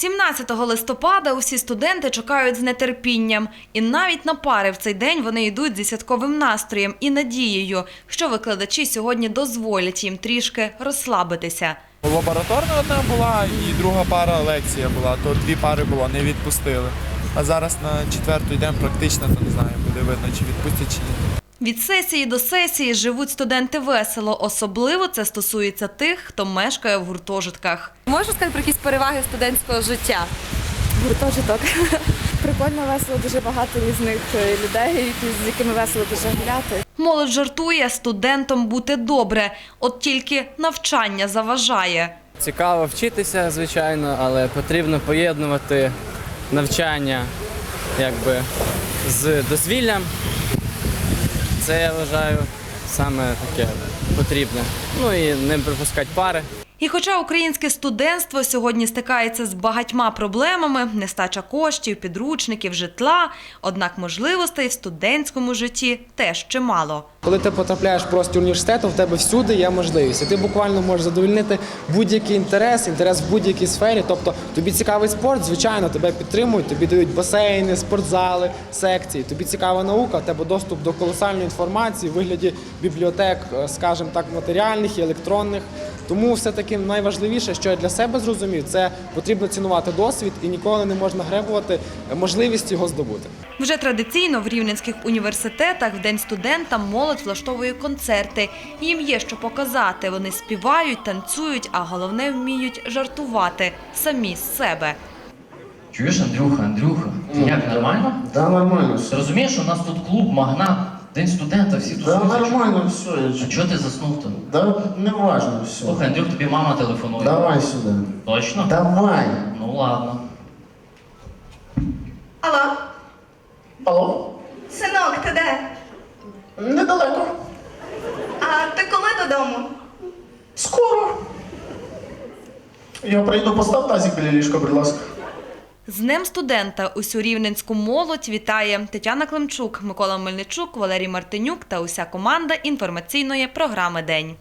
17 листопада усі студенти чекають з нетерпінням. І навіть на пари в цей день вони йдуть зі святковим настроєм і надією, що викладачі сьогодні дозволять їм трішки розслабитися. Лабораторна одна була і друга пара лекція була, то дві пари було, не відпустили. А зараз на четверту йдемо практично, то не знаю, буде видно, чи відпустять, чи ні. Від сесії до сесії живуть студенти весело. Особливо це стосується тих, хто мешкає в гуртожитках. Можеш сказати про якісь переваги студентського життя? Гуртожиток. Прикольно, весело, дуже багато різних е, людей, з якими весело дуже гуляти. Молодь жартує, студентам бути добре, от тільки навчання заважає. Цікаво вчитися, звичайно, але потрібно поєднувати навчання якби, з дозвіллям. Це я вважаю саме таке потрібне. Ну і не пропускати пари. І хоча українське студентство сьогодні стикається з багатьма проблемами, нестача коштів, підручників, житла, однак можливостей в студентському житті теж чимало. Коли ти потрапляєш в простір університету, в тебе всюди є можливість. І ти буквально можеш задовольнити будь-який інтерес, інтерес в будь-якій сфері. Тобто тобі цікавий спорт, звичайно, тебе підтримують, тобі дають басейни, спортзали, секції. Тобі цікава наука, в тебе доступ до колосальної інформації в вигляді бібліотек, е, скажімо так, матеріальних і електронних. Тому все-таки найважливіше, що я для себе зрозумів, це потрібно цінувати досвід і ніколи не можна гребувати можливість його здобути. Вже традиційно в рівненських університетах в день студента молодь влаштовує концерти. Їм є що показати. Вони співають, танцюють, а головне вміють жартувати самі з себе. Чуєш, Андрюха, Андрюха, ти як нормально? Да, нормально Ти розумієш, у нас тут клуб, магнат, день студента, всі Да, тусуються. нормально все. Я А чого ти заснув там? Да, не важно все. Слухай, Андрюх, тобі мама телефонує. Давай сюди. Точно? Давай. Ну ладно. Алло, Алло? синок, ти де? Недалеко. А ти коли додому? Скоро. Я прийду, постав тазик біля ліжка, будь ласка. З Днем студента усю рівненську молодь вітає Тетяна Климчук, Микола Мельничук, Валерій Мартинюк та уся команда інформаційної програми День.